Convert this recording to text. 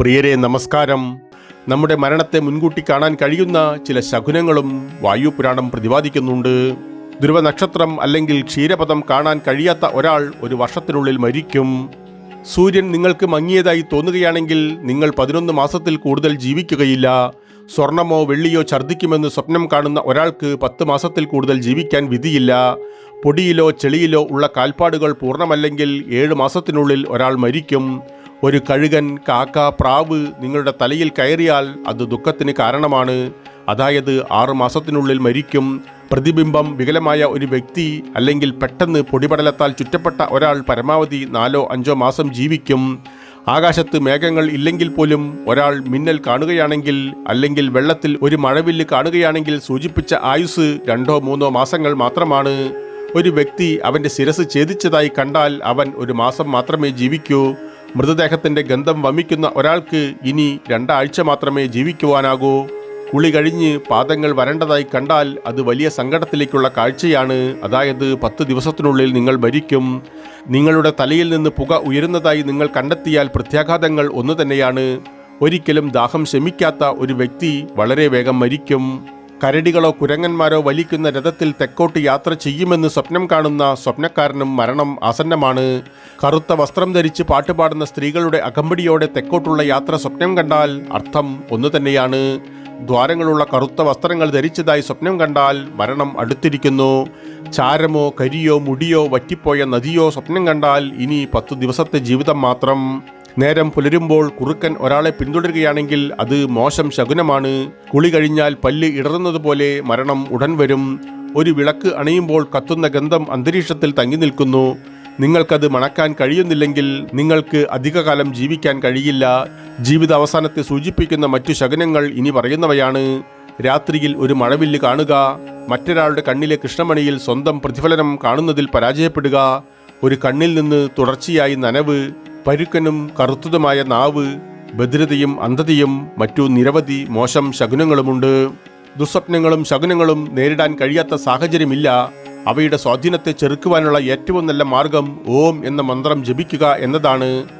പ്രിയരെ നമസ്കാരം. നമ്മുടെ മരണത്തെ മുൻകൂട്ടി കാണാൻ കഴിയുന്ന ചില ശകുനങ്ങളും വായുപുരാണം പ്രതിപാദിക്കുന്നുണ്ട്. ധ്രുവനക്ഷത്രം അല്ലെങ്കിൽ ക്ഷീരപഥം കാണാൻ കഴിയാത്ത ഒരാൾ ഒരു വർഷത്തിനുള്ളിൽ മരിക്കും. സൂര്യൻ നിങ്ങൾക്ക് മങ്ങിയതായി തോന്നുകയാണെങ്കിൽ നിങ്ങൾ പതിനൊന്ന് മാസത്തിൽ കൂടുതൽ ജീവിക്കുകയില്ല. സ്വർണമോ വെള്ളിയോ ഛർദ്ദിക്കുമെന്ന് സ്വപ്നം കാണുന്ന ഒരാൾക്ക് പത്ത് മാസത്തിൽ കൂടുതൽ ജീവിക്കാൻ വിധിയില്ല. പൊടിയിലോ ചെളിയിലോ ഉള്ള കാൽപ്പാടുകൾ പൂർണമല്ലെങ്കിൽ ഏഴ് മാസത്തിനുള്ളിൽ ഒരാൾ മരിക്കും. ഒരു കഴുകൻ കാക്ക പ്രാവ് നിങ്ങളുടെ തലയിൽ കയറിയാൽ അത് ദുഃഖത്തിന് കാരണമാണ്. അതായത് ആറു മാസത്തിനുള്ളിൽ മരിക്കും. പ്രതിബിംബം വികലമായ ഒരു വ്യക്തി അല്ലെങ്കിൽ പെട്ടെന്ന് പൊടിപടലത്താൽ ചുറ്റപ്പെട്ട ഒരാൾ പരമാവധി നാലോ അഞ്ചോ മാസം ജീവിക്കും. ആകാശത്ത് മേഘങ്ങൾ ഇല്ലെങ്കിൽ പോലും ഒരാൾ മിന്നൽ കാണുകയാണെങ്കിൽ അല്ലെങ്കിൽ വെള്ളത്തിൽ ഒരു മഴവില്ല് കാണുകയാണെങ്കിൽ സൂചിപ്പിച്ച ആയുസ് രണ്ടോ മൂന്നോ മാസങ്ങൾ മാത്രമാണ്. ഒരു വ്യക്തി അവന്റെ ശിരസ് ഛേദിച്ചതായി കണ്ടാൽ അവൻ ഒരു മാസം മാത്രമേ ജീവിക്കൂ. മൃതദേഹത്തിന്റെ ഗന്ധം വമിക്കുന്ന ഒരാൾക്ക് ഇനി രണ്ടാഴ്ച മാത്രമേ ജീവിക്കുവാനാകൂ. കുളി കഴിഞ്ഞ് പാദങ്ങൾ വരണ്ടതായി കണ്ടാൽ അത് വലിയ സങ്കടത്തിലേക്കുള്ള കാഴ്ചയാണ്. അതായത് പത്ത് ദിവസത്തിനുള്ളിൽ നിങ്ങൾ മരിക്കും. നിങ്ങളുടെ തലയിൽ നിന്ന് പുക ഉയരുന്നതായി നിങ്ങൾ കണ്ടെത്തിയാൽ പ്രത്യാഘാതങ്ങൾ ഒന്നു തന്നെയാണ്. ഒരിക്കലും ദാഹം ശമിക്കാത്ത ഒരു വ്യക്തി വളരെ വേഗം മരിക്കും. കരടികളോ കുരങ്ങന്മാരോ വലിക്കുന്ന രഥത്തിൽ തെക്കോട്ട് യാത്ര ചെയ്യുമെന്ന് സ്വപ്നം കാണുന്ന സ്വപ്നക്കാരനും മരണം ആസന്നമാണ്. കറുത്ത വസ്ത്രം ധരിച്ച് പാട്ടുപാടുന്ന സ്ത്രീകളുടെ അകമ്പടിയോടെ തെക്കോട്ടുള്ള യാത്ര സ്വപ്നം കണ്ടാൽ അർത്ഥം ഒന്നു തന്നെയാണ്. ദ്വാരങ്ങളുള്ള കറുത്ത വസ്ത്രങ്ങൾ ധരിച്ചതായി സ്വപ്നം കണ്ടാൽ മരണം അടുത്തിരിക്കുന്നു. ചാരമോ കരിയോ മുടിയോ വറ്റിപ്പോയ നദിയോ സ്വപ്നം കണ്ടാൽ ഇനി പത്തു ദിവസത്തെ ജീവിതം മാത്രം. നേരം പുലരുമ്പോൾ കുറുക്കൻ ഒരാളെ പിന്തുടരുകയാണെങ്കിൽ അത് മോശം ശകുനമാണ്. കുളി കഴിഞ്ഞാൽ പല്ല് ഇടറുന്നത് പോലെ മരണം ഉടൻ വരും. ഒരു വിളക്ക് അണയുമ്പോൾ കത്തുന്ന ഗന്ധം അന്തരീക്ഷത്തിൽ തങ്ങി നിൽക്കുന്നു. നിങ്ങൾക്കത് മണക്കാൻ കഴിയുന്നില്ലെങ്കിൽ നിങ്ങൾക്ക് അധികകാലം ജീവിക്കാൻ കഴിയില്ല. ജീവിത അവസാനത്തെ സൂചിപ്പിക്കുന്ന മറ്റു ശകുനങ്ങൾ ഇനി പറയുന്നവയാണ്. രാത്രിയിൽ ഒരു മഴവില്ല് കാണുക മറ്റൊരാളുടെ കണ്ണിലെ കൃഷ്ണമണിയിൽ സ്വന്തം പ്രതിഫലനം കാണുന്നതിൽ പരാജയപ്പെടുക ഒരു കണ്ണിൽ നിന്ന് തുടർച്ചയായി നനവ് പരുക്കനും കറുത്തതുമായ നാവ് ഭദ്രതയും അന്ധതയും മറ്റു നിരവധി മോശം ശകുനങ്ങളുമുണ്ട്. ദുസ്വപ്നങ്ങളും ശകുനങ്ങളും നേരിടാൻ കഴിയാത്ത സാഹചര്യമില്ല. അവയുടെ സ്വാധീനത്തെ ചെറുക്കുവാനുള്ള ഏറ്റവും നല്ല മാർഗം ഓം എന്ന മന്ത്രം ജപിക്കുക എന്നതാണ്.